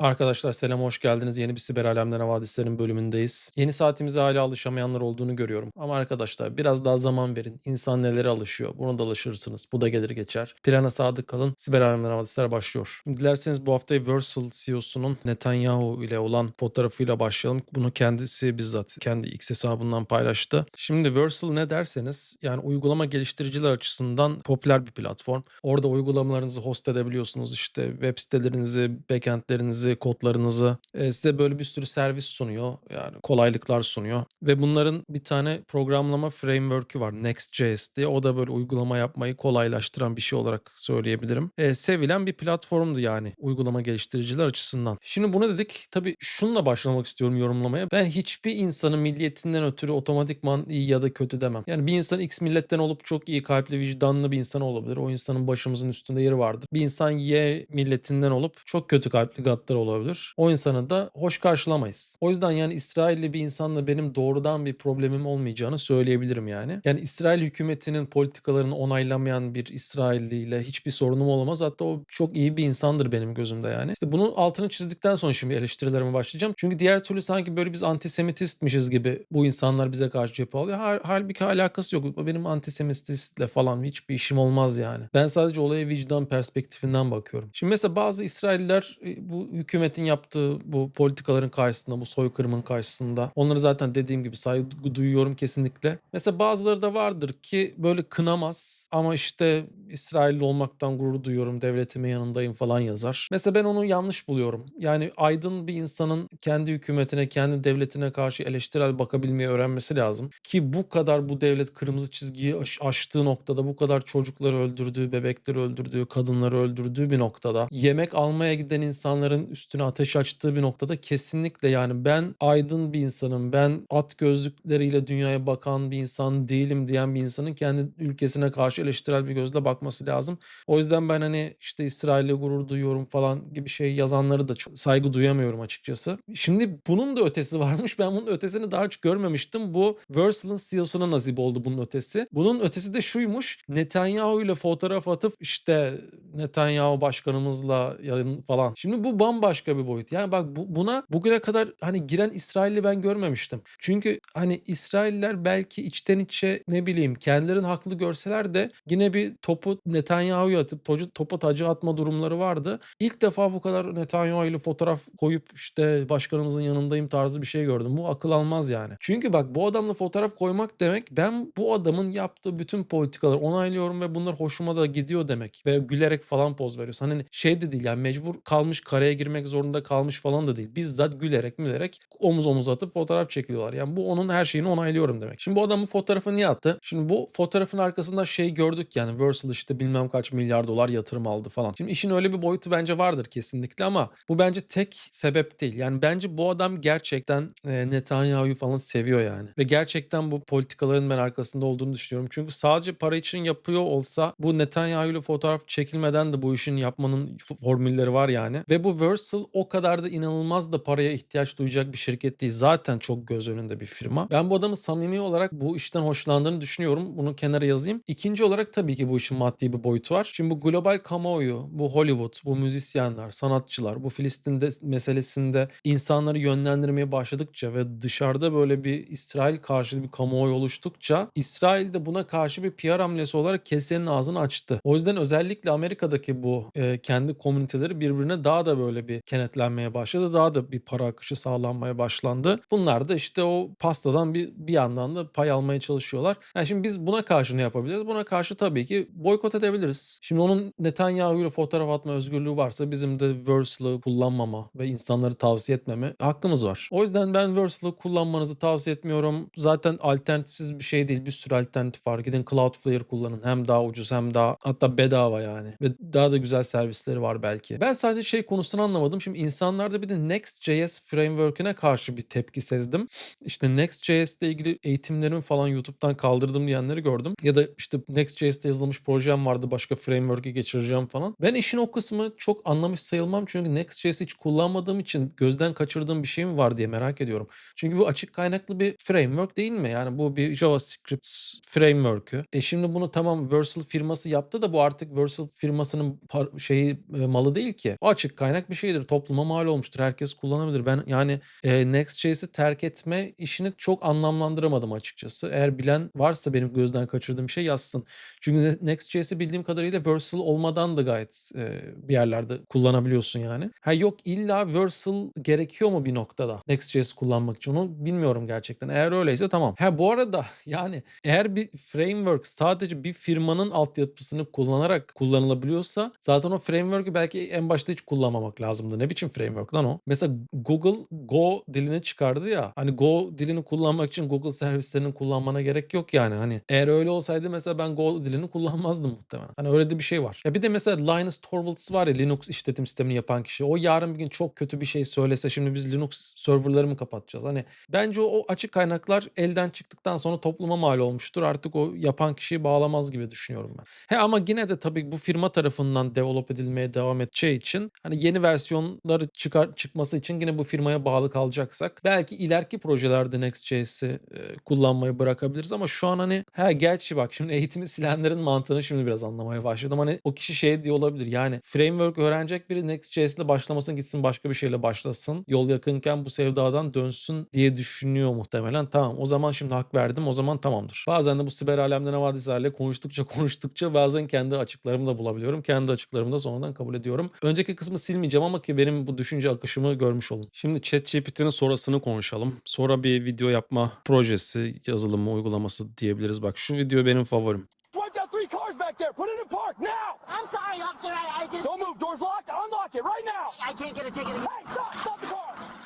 Arkadaşlar selam, hoş geldiniz. Yeni bir Siber Alemden Havadislerin bölümündeyiz. Yeni saatimize hala alışamayanlar olduğunu görüyorum. Ama arkadaşlar biraz daha zaman verin. İnsan nelere alışıyor. Buna da alışırsınız. Bu da gelir geçer. Plana sadık kalın. Siber Alemden Havadisler başlıyor. Dilerseniz bu hafta Versal CEO'sunun Netanyahu ile olan fotoğrafıyla başlayalım. Bunu kendisi bizzat kendi X hesabından paylaştı. Şimdi Versal ne derseniz yani uygulama geliştiriciler açısından popüler bir platform. Orada uygulamalarınızı host edebiliyorsunuz. İşte web sitelerinizi, backendlerinizi, kodlarınızı e, size böyle bir sürü servis sunuyor. Yani kolaylıklar sunuyor. Ve bunların bir tane programlama framework'ü var. Next.js diye. O da böyle uygulama yapmayı kolaylaştıran bir şey olarak söyleyebilirim. E, sevilen bir platformdu yani uygulama geliştiriciler açısından. Şimdi bunu dedik. Tabii şununla başlamak istiyorum yorumlamaya. Ben hiçbir insanın milliyetinden ötürü otomatikman iyi ya da kötü demem. Yani bir insan X milletten olup çok iyi kalpli, vicdanlı bir insan olabilir. O insanın başımızın üstünde yeri vardır. Bir insan Y milletinden olup çok kötü kalpli, gaddar olabilir. O insanı da hoş karşılamayız. O yüzden yani İsrailli bir insanla benim doğrudan bir problemim olmayacağını söyleyebilirim yani. Yani İsrail hükümetinin politikalarını onaylamayan bir İsrailli ile hiçbir sorunum olamaz. Hatta o çok iyi bir insandır benim gözümde yani. İşte bunun altını çizdikten sonra şimdi eleştirilerime başlayacağım. Çünkü diğer türlü sanki böyle biz antisemitistmişiz gibi bu insanlar bize karşı cephe alıyor. Hal- Halbuki alakası yok. Benim antisemitistle falan hiçbir işim olmaz yani. Ben sadece olaya vicdan perspektifinden bakıyorum. Şimdi mesela bazı İsrailliler e, bu hükümetin yaptığı bu politikaların karşısında, bu soykırımın karşısında onları zaten dediğim gibi saygı duyuyorum kesinlikle. Mesela bazıları da vardır ki böyle kınamaz ama işte İsrailli olmaktan gurur duyuyorum, devletimin yanındayım falan yazar. Mesela ben onu yanlış buluyorum. Yani aydın bir insanın kendi hükümetine, kendi devletine karşı eleştirel bakabilmeyi öğrenmesi lazım. Ki bu kadar bu devlet kırmızı çizgiyi aş- aştığı noktada, bu kadar çocukları öldürdüğü, bebekleri öldürdüğü, kadınları öldürdüğü bir noktada, yemek almaya giden insanların üstüne ateş açtığı bir noktada kesinlikle yani ben aydın bir insanım, ben at gözlükleriyle dünyaya bakan bir insan değilim diyen bir insanın kendi ülkesine karşı eleştirel bir gözle bakması lazım. O yüzden ben hani işte İsrail'le gurur duyuyorum falan gibi şey yazanları da çok saygı duyamıyorum açıkçası. Şimdi bunun da ötesi varmış. Ben bunun ötesini daha hiç görmemiştim. Bu Versal'ın CEO'suna nasip oldu bunun ötesi. Bunun ötesi de şuymuş. Netanyahu ile fotoğraf atıp işte Netanyahu başkanımızla yarın falan. Şimdi bu bambaşka bir boyut. Yani bak bu, buna bugüne kadar hani giren İsrailli ben görmemiştim. Çünkü hani İsrailler belki içten içe ne bileyim kendilerini haklı görseler de yine bir topu Netanyahu'ya atıp topu, topa tacı atma durumları vardı. İlk defa bu kadar Netanyahu ile fotoğraf koyup işte başkanımızın yanındayım tarzı bir şey gördüm. Bu akıl almaz yani. Çünkü bak bu adamla fotoğraf koymak demek ben bu adamın yaptığı bütün politikaları onaylıyorum ve bunlar hoşuma da gidiyor demek. Ve gülerek falan poz veriyorsun. Hani şey de değil yani mecbur kalmış karaya girmek zorunda kalmış falan da değil. Bizzat gülerek mülerek omuz omuz atıp fotoğraf çekiliyorlar. Yani bu onun her şeyini onaylıyorum demek. Şimdi bu adamın fotoğrafını niye attı? Şimdi bu fotoğrafın arkasında şey gördük yani Versal işte bilmem kaç milyar dolar yatırım aldı falan. Şimdi işin öyle bir boyutu bence vardır kesinlikle ama bu bence tek sebep değil. Yani bence bu adam gerçekten e, Netanyahu'yu falan seviyor yani. Ve gerçekten bu politikaların ben arkasında olduğunu düşünüyorum. Çünkü sadece para için yapıyor olsa bu Netanyahu fotoğraf çekilmeden de bu işin yapmanın formülleri var yani. Ve bu Versal o kadar da inanılmaz da paraya ihtiyaç duyacak bir şirket değil. Zaten çok göz önünde bir firma. Ben bu adamın samimi olarak bu işten hoşlandığını düşünüyorum. Bunu kenara yazayım. İkinci olarak tabii ki bu işin maddi bir boyutu var. Şimdi bu global kamuoyu, bu Hollywood, bu müzisyenler, sanatçılar, bu Filistin'de meselesinde insanları yönlendirmeye başladıkça ve dışarıda böyle bir İsrail karşıtı bir kamuoyu oluştukça İsrail de buna karşı bir PR hamlesi olarak kesenin ağzını açtı. O yüzden özellikle Amerika'daki bu e, kendi komüniteleri birbirine daha da böyle bir kenetlenmeye başladı. Daha da bir para akışı sağlanmaya başlandı. Bunlar da işte o pastadan bir, bir yandan da pay almaya çalışıyorlar. Yani şimdi biz buna karşı ne yapabiliriz? Buna karşı tabii ki boykot edebiliriz. Şimdi onun Netanyahu ile fotoğraf atma özgürlüğü varsa bizim de Versal'ı kullanmama ve insanları tavsiye etmeme hakkımız var. O yüzden ben Versal'ı kullanmanızı tavsiye etmiyorum. Zaten alternatifsiz bir şey değil. Bir sürü alternatif var. Gidin Cloudflare kullanın. Hem daha ucuz hem daha hatta bedava yani. Ve daha da güzel servisleri var belki. Ben sadece şey konusunu anlamadım. Şimdi insanlarda bir de Next.js framework'üne karşı bir tepki sezdim. İşte Next.js ile ilgili eğitimlerimi falan YouTube'dan kaldırdım diyenleri gördüm. Ya da işte Next.js'te yazılmış projem vardı başka framework'e geçireceğim falan. Ben işin o kısmı çok anlamış sayılmam çünkü Next.js hiç kullanmadığım için gözden kaçırdığım bir şey mi var diye merak ediyorum. Çünkü bu açık kaynaklı bir framework değil mi? Yani bu bir JavaScript framework'ü. E şimdi bunu tamam Versal firması yaptı da bu artık Versal firmasının şeyi e, malı değil ki. O açık kaynak bir şey şeydir. Topluma mal olmuştur. Herkes kullanabilir. Ben yani, eee, Next.js'i terk etme işini çok anlamlandıramadım açıkçası. Eğer bilen varsa benim gözden kaçırdığım şey yazsın. Çünkü ne Next.js'i bildiğim kadarıyla Vercel olmadan da gayet, eee, bir yerlerde kullanabiliyorsun yani. Ha, yok illa Vercel gerekiyor mu bir noktada Next.js kullanmak için? Onu bilmiyorum gerçekten. Eğer öyleyse tamam. Ha, bu arada yani eğer bir framework sadece bir firmanın altyapısını kullanarak kullanılabiliyorsa zaten o framework'ü belki en başta hiç kullanmamak lazımdı. Ne biçim framework lan o? Mesela Google Go dilini çıkardı ya. Hani Go dilini kullanmak için Google servislerini kullanmana gerek yok yani. Hani eğer öyle olsaydı mesela ben Go dilini kullanmazdım muhtemelen. Hani öyle de bir şey var. Ya bir de mesela Linus Torvalds var ya Linux işletim sistemini yapan kişi. O yarın bir gün çok kötü bir şey söylese şimdi biz Linux serverları mı kapatacağız? Hani bence o açık kaynaklar elden çıktıktan sonra topluma mal olmuştur. Artık o yapan kişiyi bağlamaz gibi düşünüyorum ben. He ama yine de tabii bu firma tarafından develop edilmeye devam edeceği için hani yeni versiyonları çıkar çıkması için yine bu firmaya bağlı kalacaksak belki ileriki projelerde Next.js'i e, kullanmayı bırakabiliriz ama şu an hani he gerçi bak şimdi eğitimi silenlerin mantığını şimdi biraz anlamaya başladım. Hani o kişi şey diye olabilir yani framework öğrenecek biri Next.js ile başlamasın gitsin başka bir şeyle başlasın. Yol yakınken bu sevdadan dönsün diye düşünüyor muhtemelen. Tamam o zaman şimdi hak verdim o zaman tamamdır. Bazen de bu siber alemde ne vardıysa konuştukça konuştukça bazen kendi açıklarımı da bulabiliyorum. Kendi açıklarımı da sonradan kabul ediyorum. Önceki kısmı silmeyeceğim ama ki benim bu düşünce akışımı görmüş olun. Şimdi ChatGPT'nin sonrasını konuşalım. Sonra bir video yapma projesi, yazılımı, uygulaması diyebiliriz. Bak şu video benim favorim. Swipe out three cars back there. Put it in park now. I'm sorry, officer. I, I just Don't move. Doors locked. Unlock it right now. I can't get a ticket. Hey, stop! Stop the car.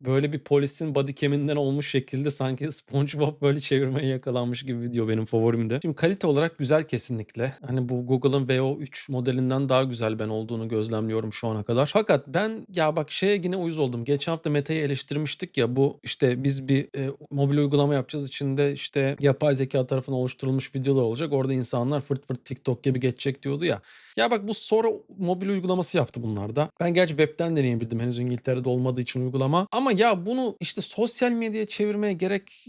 Böyle bir polisin bodycam'inden olmuş şekilde sanki SpongeBob böyle çevirmeye yakalanmış gibi video benim favorimde. Şimdi kalite olarak güzel kesinlikle. Hani bu Google'ın VO3 modelinden daha güzel ben olduğunu gözlemliyorum şu ana kadar. Fakat ben ya bak şeye yine uyuz oldum. Geçen hafta Meta'yı eleştirmiştik ya bu işte biz bir e, mobil uygulama yapacağız. içinde işte yapay zeka tarafından oluşturulmuş videolar olacak. Orada insanlar fırt fırt TikTok gibi geçecek diyordu ya. Ya bak bu sonra mobil uygulaması yaptı bunlar da. Ben gerçi webten deneyebildim henüz İngiltere'de olmadığı için uygulama. Ama ya bunu işte sosyal medyaya çevirmeye gerek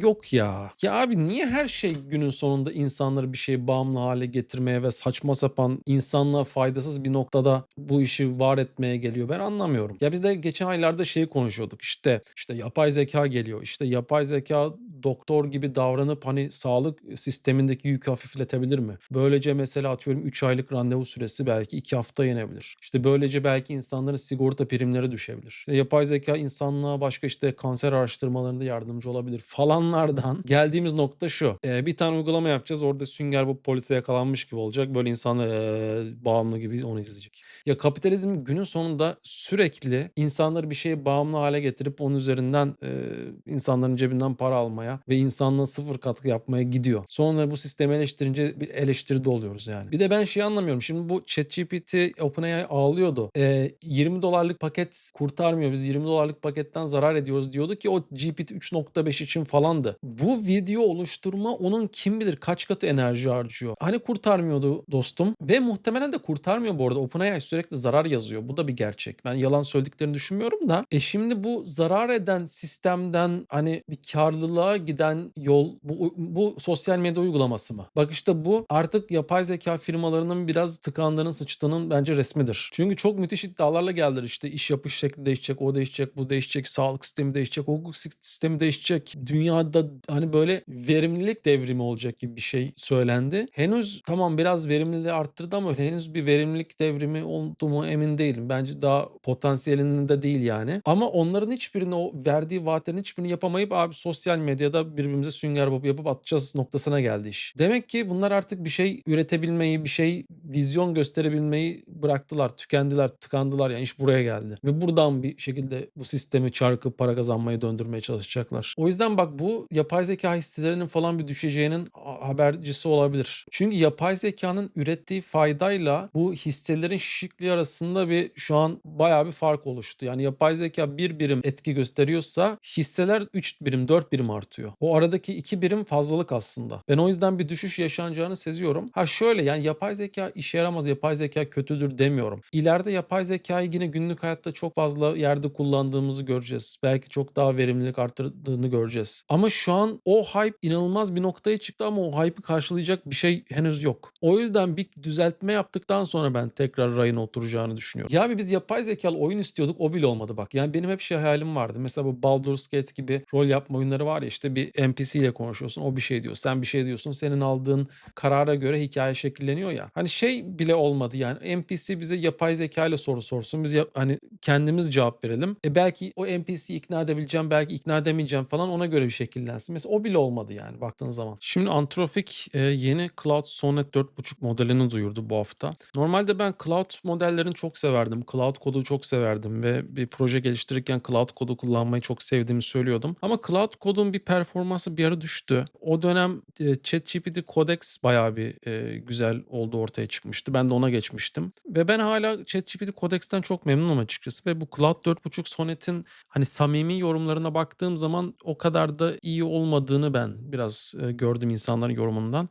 yok ya. Ya abi niye her şey günün sonunda insanları bir şeye bağımlı hale getirmeye ve saçma sapan insanlığa faydasız bir noktada bu işi var etmeye geliyor. Ben anlamıyorum. Ya biz de geçen aylarda şeyi konuşuyorduk. İşte işte yapay zeka geliyor. İşte yapay zeka doktor gibi davranıp hani sağlık sistemindeki yükü hafifletebilir mi? Böylece mesela atıyorum 3 aylık randevu süresi belki 2 hafta yenebilir. İşte böylece belki insanların sigorta primleri düşebilir. İşte yapay zeka insanlığa başka işte kanser araştırmalarında yardımcı olabilir falanlardan geldiğimiz nokta şu. Ee, bir tane uygulama yapacağız. Orada Sünger bu polise yakalanmış gibi olacak. Böyle insanlar ee, bağımlı gibi onu izleyecek. Ya kapitalizm günün sonunda sürekli insanları bir şeye bağımlı hale getirip onun üzerinden e, insanların cebinden para almaya ve insanlığa sıfır katkı yapmaya gidiyor. Sonra bu sistemi eleştirince bir eleştiride oluyoruz yani. Bir de ben şey anlamıyorum. Şimdi bu ChatGPT OpenAI ağlıyordu. E, 20 dolarlık paket kurtarmıyor. Biz 20 dolarlık paketten zarar ediyoruz diyordu ki o GPT 3.5 için falandı. Bu video oluşturma onun kim bilir kaç katı enerji harcıyor. Hani kurtarmıyordu dostum ve muhtemelen de kurtarmıyor bu arada. OpenAI sürekli zarar yazıyor. Bu da bir gerçek. Ben yalan söylediklerini düşünmüyorum da. E şimdi bu zarar eden sistemden hani bir karlılığa giden yol bu, bu sosyal medya uygulaması mı? Bak işte bu artık yapay zeka firmalarının biraz tıkandığının sıçtığının bence resmidir. Çünkü çok müthiş iddialarla geldiler işte iş yapış şekli değişecek, o değişecek, bu değişecek, sağlık sistemi değişecek, hukuk sistemi değişecek. Dünyada hani böyle verimlilik devrimi olacak gibi bir şey söylendi. Henüz tamam biraz verimliliği arttırdı ama henüz bir verimlilik devrimi oldu mu emin değilim. Bence daha potansiyelinde değil yani. Ama onların hiçbirini o verdiği vaatlerin hiçbirini yapamayıp abi sosyal medyada birbirimize sünger bob yapıp atacağız noktasına geldi iş. Demek ki bunlar artık bir şey üretebilmeyi, bir şey vizyon gösterebilmeyi bıraktılar, tükendiler, tıkandılar yani iş buraya geldi. Ve buradan bir şekilde bu sistemi çarkıp para kazanmaya döndürmeye çalışacaklar. O yüzden bak bu yapay zeka hisselerinin falan bir düşeceğinin habercisi olabilir. Çünkü yapay zekanın ürettiği faydayla bu hisselerin şişikliği arasında bir şu an bayağı bir fark oluştu. Yani yapay zeka bir birim etki gösteriyorsa hisseler 3 birim 4 birim artıyor. O aradaki 2 birim fazlalık aslında. Ben o yüzden bir düşüş yaşanacağını seziyorum. Ha şöyle yani yapay zeka işe yaramaz, yapay zeka kötüdür demiyorum. İleride yapay zekayı yine günlük hayatta çok fazla yerde kullandığımızı arttırdığımızı göreceğiz. Belki çok daha verimlilik arttırdığını göreceğiz. Ama şu an o hype inanılmaz bir noktaya çıktı ama o hype'ı karşılayacak bir şey henüz yok. O yüzden bir düzeltme yaptıktan sonra ben tekrar rayına oturacağını düşünüyorum. Ya biz yapay zekalı oyun istiyorduk o bile olmadı bak. Yani benim hep şey hayalim vardı. Mesela bu Baldur's Gate gibi rol yapma oyunları var ya işte bir NPC ile konuşuyorsun o bir şey diyor. Sen bir şey diyorsun senin aldığın karara göre hikaye şekilleniyor ya. Hani şey bile olmadı yani NPC bize yapay zeka ile soru sorsun. Biz yap- hani kendimiz cevap verelim. E belki o NPC'yi ikna edebileceğim belki ikna edemeyeceğim falan ona göre bir şekillensin. Mesela o bile olmadı yani baktığın zaman. Şimdi Anthropic e, yeni Cloud Sonnet 4.5 modelini duyurdu bu hafta. Normalde ben Cloud modellerini çok severdim. Cloud kodu çok severdim ve bir proje geliştirirken Cloud kodu kullanmayı çok sevdiğimi söylüyordum. Ama Cloud kodun bir performansı bir ara düştü. O dönem e, ChatGPT Codex bayağı bir e, güzel oldu ortaya çıkmıştı. Ben de ona geçmiştim. Ve ben hala ChatGPT Codex'ten çok memnunum açıkçası. Ve bu Cloud 4.5 Sonnet'in hani samimi yorumlarına baktığım zaman o kadar da iyi olmadığını ben biraz gördüm insanların yorumundan.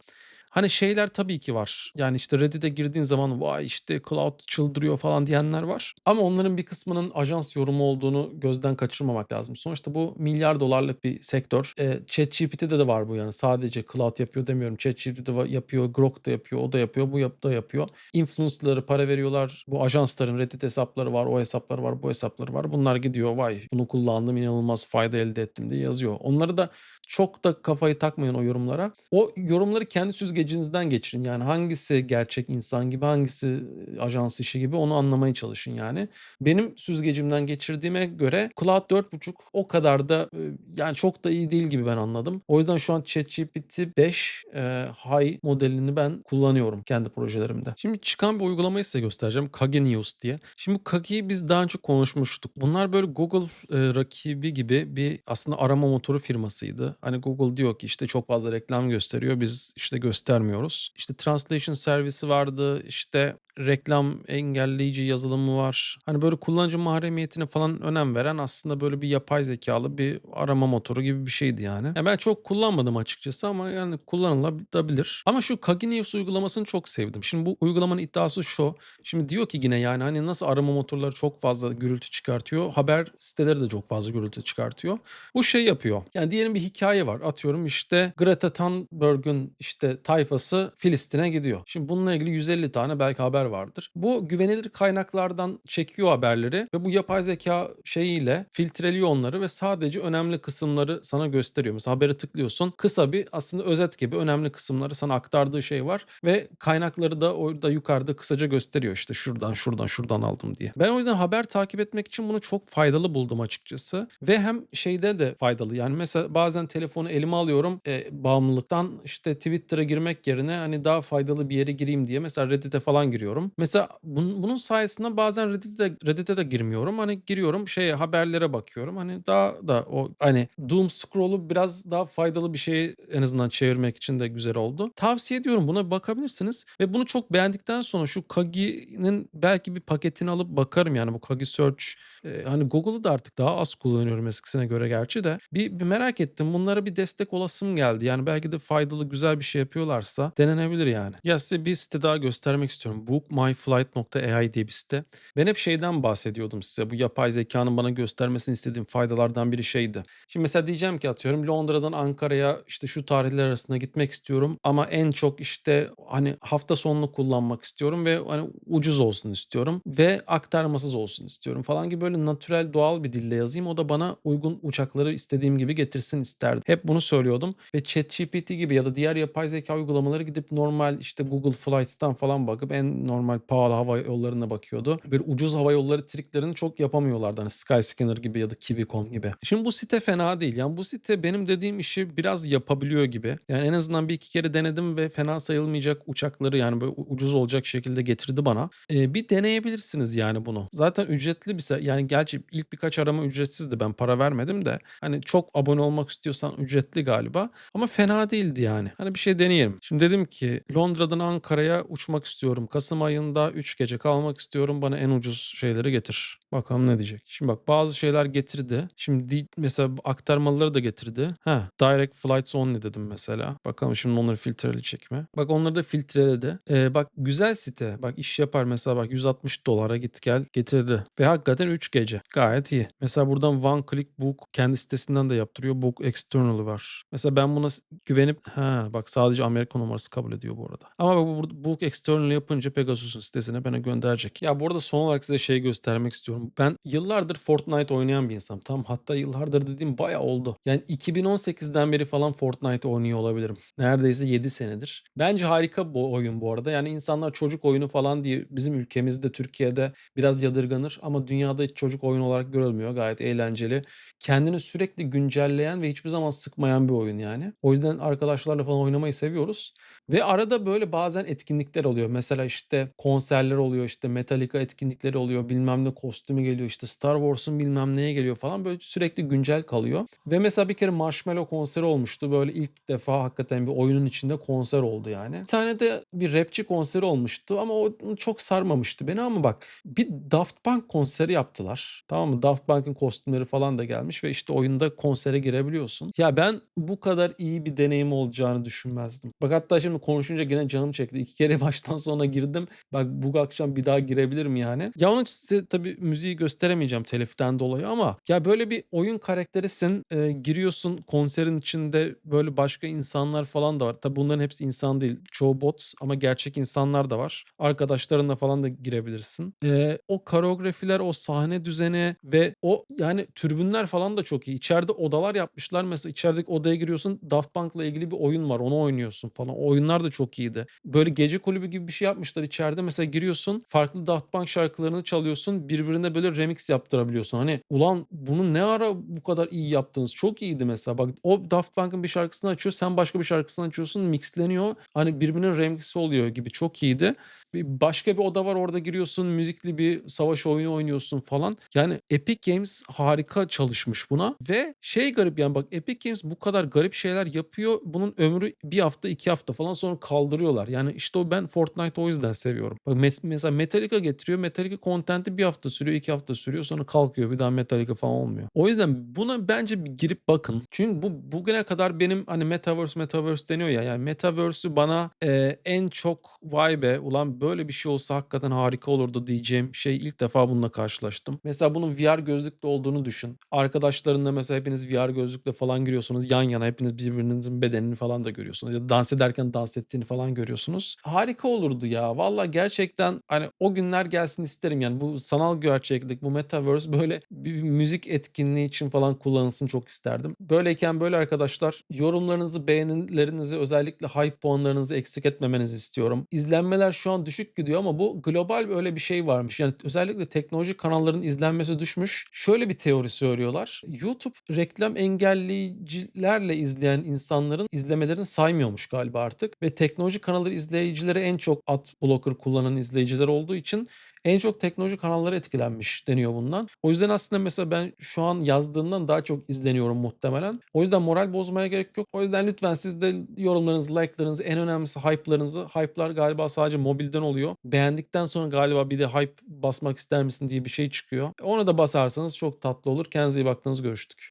Hani şeyler tabii ki var. Yani işte Reddit'e girdiğin zaman vay işte Cloud çıldırıyor falan diyenler var. Ama onların bir kısmının ajans yorumu olduğunu gözden kaçırmamak lazım. Sonuçta bu milyar dolarlık bir sektör. E, ChatGPT'de de var bu yani. Sadece Cloud yapıyor demiyorum. ChatGPT de yapıyor, Grok da yapıyor, o da yapıyor, bu yap da yapıyor. Influencer'ları para veriyorlar. Bu ajansların Reddit hesapları var, o hesapları var, bu hesapları var. Bunlar gidiyor vay bunu kullandım inanılmaz fayda elde ettim diye yazıyor. Onları da çok da kafayı takmayın o yorumlara. O yorumları kendi süzgecinizden geçirin. Yani hangisi gerçek insan gibi, hangisi ajans işi gibi onu anlamaya çalışın yani. Benim süzgecimden geçirdiğime göre Cloud 4.5 o kadar da yani çok da iyi değil gibi ben anladım. O yüzden şu an ChatGPT 5 e, High modelini ben kullanıyorum kendi projelerimde. Şimdi çıkan bir uygulamayı size göstereceğim. Kage News diye. Şimdi bu Kage'yi biz daha önce konuşmuştuk. Bunlar böyle Google e, rakibi gibi bir aslında arama motoru firmasıydı. Hani Google diyor ki işte çok fazla reklam gösteriyor. Biz işte göstermiyoruz. İşte translation servisi vardı. İşte reklam engelleyici yazılımı var. Hani böyle kullanıcı mahremiyetine falan önem veren aslında böyle bir yapay zekalı bir arama motoru gibi bir şeydi yani. Ya ben çok kullanmadım açıkçası ama yani kullanılabilir. Ama şu Kagi News uygulamasını çok sevdim. Şimdi bu uygulamanın iddiası şu. Şimdi diyor ki yine yani hani nasıl arama motorları çok fazla gürültü çıkartıyor. Haber siteleri de çok fazla gürültü çıkartıyor. Bu şey yapıyor. Yani diyelim bir hikaye var. Atıyorum işte Greta Thunberg'ün işte tayfası Filistin'e gidiyor. Şimdi bununla ilgili 150 tane belki haber vardır. Bu güvenilir kaynaklardan çekiyor haberleri ve bu yapay zeka şeyiyle filtreliyor onları ve sadece önemli kısımları sana gösteriyor. Mesela habere tıklıyorsun. Kısa bir aslında özet gibi önemli kısımları sana aktardığı şey var ve kaynakları da orada yukarıda kısaca gösteriyor. İşte şuradan şuradan şuradan aldım diye. Ben o yüzden haber takip etmek için bunu çok faydalı buldum açıkçası. Ve hem şeyde de faydalı. Yani mesela bazen telefonu elime alıyorum e, bağımlılıktan işte Twitter'a girmek yerine hani daha faydalı bir yere gireyim diye mesela Reddit'e falan giriyorum. Mesela bunun, bunun sayesinde bazen Reddit'e, Reddit'e de girmiyorum. Hani giriyorum şeye haberlere bakıyorum. Hani daha da o hani doom scroll'u biraz daha faydalı bir şeye en azından çevirmek için de güzel oldu. Tavsiye ediyorum buna bakabilirsiniz. Ve bunu çok beğendikten sonra şu Kagi'nin belki bir paketini alıp bakarım yani bu Kagi Search e, hani Google'ı da artık daha az kullanıyorum eskisine göre gerçi de. Bir, bir merak ettim. Bunlara bir destek olasım geldi. Yani belki de faydalı güzel bir şey yapıyorlarsa denenebilir yani. Ya size bir site daha göstermek istiyorum. Bookmyflight.ai diye bir site. Ben hep şeyden bahsediyordum size. Bu yapay zekanın bana göstermesini istediğim faydalardan biri şeydi. Şimdi mesela diyeceğim ki atıyorum Londra'dan Ankara'ya işte şu tarihler arasında gitmek istiyorum ama en çok işte hani hafta sonunu kullanmak istiyorum ve hani ucuz olsun istiyorum ve aktarmasız olsun istiyorum falan gibi böyle natürel doğal bir dille yazayım. O da bana uygun uçakları istediğim gibi getirsin isterdim. Hep bunu söylüyordum ve ChatGPT gibi ya da diğer yapay zeka uygulamaları gidip normal işte Google Flights'tan falan bakıp en normal pahalı hava yollarına bakıyordu. Böyle ucuz hava yolları triklerini çok yapamıyorlardı. Hani Skyscanner gibi ya da Kiwi.com gibi. Şimdi bu site fena değil. Yani bu site benim dediğim işi biraz yapabiliyor gibi. Yani en azından bir iki kere denedim ve fena sayılmayacak uçakları yani böyle ucuz olacak şekilde getirdi bana. Ee, bir deneyebilirsiniz yani bunu. Zaten ücretli bir yani gerçi ilk birkaç arama ücretsizdi. Ben para vermedim de hani çok abone olmak istiyorsan ücretli galiba. Ama fena değildi yani. Hani bir şey deneyelim. Şimdi dedim ki Londra'dan Ankara'ya uçmak istiyorum. Kasım Ekim ayında 3 gece kalmak istiyorum. Bana en ucuz şeyleri getir. Bakalım ne diyecek. Şimdi bak bazı şeyler getirdi. Şimdi di- mesela aktarmaları da getirdi. Ha, direct flights only dedim mesela. Bakalım şimdi onları filtreleyecek mi? Bak onları da filtreledi. Ee, bak güzel site. Bak iş yapar mesela bak 160 dolara git gel getirdi. Ve hakikaten 3 gece. Gayet iyi. Mesela buradan one click book kendi sitesinden de yaptırıyor. Book external var. Mesela ben buna güvenip ha bak sadece Amerika numarası kabul ediyor bu arada. Ama bak book external yapınca Pegasus'un sitesine bana gönderecek. Ya bu arada son olarak size şey göstermek istiyorum. Ben yıllardır Fortnite oynayan bir insanım. Tamam hatta yıllardır dediğim bayağı oldu. Yani 2018'den beri falan Fortnite oynuyor olabilirim. Neredeyse 7 senedir. Bence harika bu oyun bu arada. Yani insanlar çocuk oyunu falan diye bizim ülkemizde Türkiye'de biraz yadırganır ama dünyada hiç çocuk oyunu olarak görülmüyor. Gayet eğlenceli. Kendini sürekli güncelleyen ve hiçbir zaman sıkmayan bir oyun yani. O yüzden arkadaşlarla falan oynamayı seviyoruz. Ve arada böyle bazen etkinlikler oluyor. Mesela işte konserler oluyor, işte Metallica etkinlikleri oluyor, bilmem ne kostümü geliyor, işte Star Wars'un bilmem neye geliyor falan böyle sürekli güncel kalıyor. Ve mesela bir kere Marshmello konseri olmuştu. Böyle ilk defa hakikaten bir oyunun içinde konser oldu yani. Bir tane de bir rapçi konseri olmuştu ama o çok sarmamıştı beni ama bak bir Daft Punk konseri yaptılar. Tamam mı? Daft Punk'ın kostümleri falan da gelmiş ve işte oyunda konsere girebiliyorsun. Ya ben bu kadar iyi bir deneyim olacağını düşünmezdim. Bak hatta şimdi konuşunca gene canım çekti. İki kere baştan sona girdim. Bak bu akşam bir daha girebilirim yani. Ya onun size tabii müziği gösteremeyeceğim teliften dolayı ama ya böyle bir oyun karakterisin. e, giriyorsun konserin içinde böyle başka insanlar falan da var. Tabii bunların hepsi insan değil. Çoğu bot ama gerçek insanlar da var. Arkadaşlarınla falan da girebilirsin. E, o koreografiler, o sahne düzeni ve o yani tribünler falan da çok iyi. İçeride odalar yapmışlar. Mesela içerideki odaya giriyorsun. Daft Punk'la ilgili bir oyun var. Onu oynuyorsun falan. O oyunlar da çok iyiydi. Böyle gece kulübü gibi bir şey yapmışlar içeride. Mesela giriyorsun. Farklı Daft Punk şarkılarını çalıyorsun. Birbirine böyle remix yaptırabiliyorsun. Hani ulan bunu ne ara bu kadar iyi yaptınız? Çok iyiydi mesela. Bak o Daft Punk'ın bir şarkısını açıyor. Sen başka bir şarkısını açıyorsun. Mixleniyor. Hani birbirinin remixi oluyor gibi. Çok iyiydi. Bir başka bir oda var orada giriyorsun müzikli bir savaş oyunu oynuyorsun falan. Yani Epic Games harika çalışmış buna ve şey garip yani bak Epic Games bu kadar garip şeyler yapıyor. Bunun ömrü bir hafta iki hafta falan sonra kaldırıyorlar. Yani işte o ben Fortnite o yüzden seviyorum. Bak mes- mesela Metallica getiriyor. Metallica content'i bir hafta sürüyor iki hafta sürüyor sonra kalkıyor bir daha Metallica falan olmuyor. O yüzden buna bence bir girip bakın. Çünkü bu bugüne kadar benim hani Metaverse Metaverse deniyor ya yani Metaverse'ü bana e, en çok vay be ulan böyle bir şey olsa hakikaten harika olurdu diyeceğim şey ilk defa bununla karşılaştım. Mesela bunun VR gözlükle olduğunu düşün. Arkadaşlarınla mesela hepiniz VR gözlükle falan giriyorsunuz. Yan yana hepiniz birbirinizin bedenini falan da görüyorsunuz. Ya da dans ederken dans ettiğini falan görüyorsunuz. Harika olurdu ya. Valla gerçekten hani o günler gelsin isterim. Yani bu sanal gerçeklik, bu metaverse böyle bir müzik etkinliği için falan kullanılsın çok isterdim. Böyleyken böyle arkadaşlar yorumlarınızı, beğenilerinizi özellikle hype puanlarınızı eksik etmemenizi istiyorum. İzlenmeler şu an düşük gidiyor ama bu global böyle bir şey varmış. Yani özellikle teknoloji kanallarının izlenmesi düşmüş. Şöyle bir teori söylüyorlar. YouTube reklam engelleyicilerle izleyen insanların izlemelerini saymıyormuş galiba artık. Ve teknoloji kanalları izleyicileri en çok ad blocker kullanan izleyiciler olduğu için en çok teknoloji kanalları etkilenmiş deniyor bundan. O yüzden aslında mesela ben şu an yazdığımdan daha çok izleniyorum muhtemelen. O yüzden moral bozmaya gerek yok. O yüzden lütfen siz de yorumlarınızı, like'larınızı, en önemlisi hype'larınızı. Hype'lar galiba sadece mobilden oluyor. Beğendikten sonra galiba bir de hype basmak ister misin diye bir şey çıkıyor. Ona da basarsanız çok tatlı olur. Kendinize iyi baktınız. Görüştük.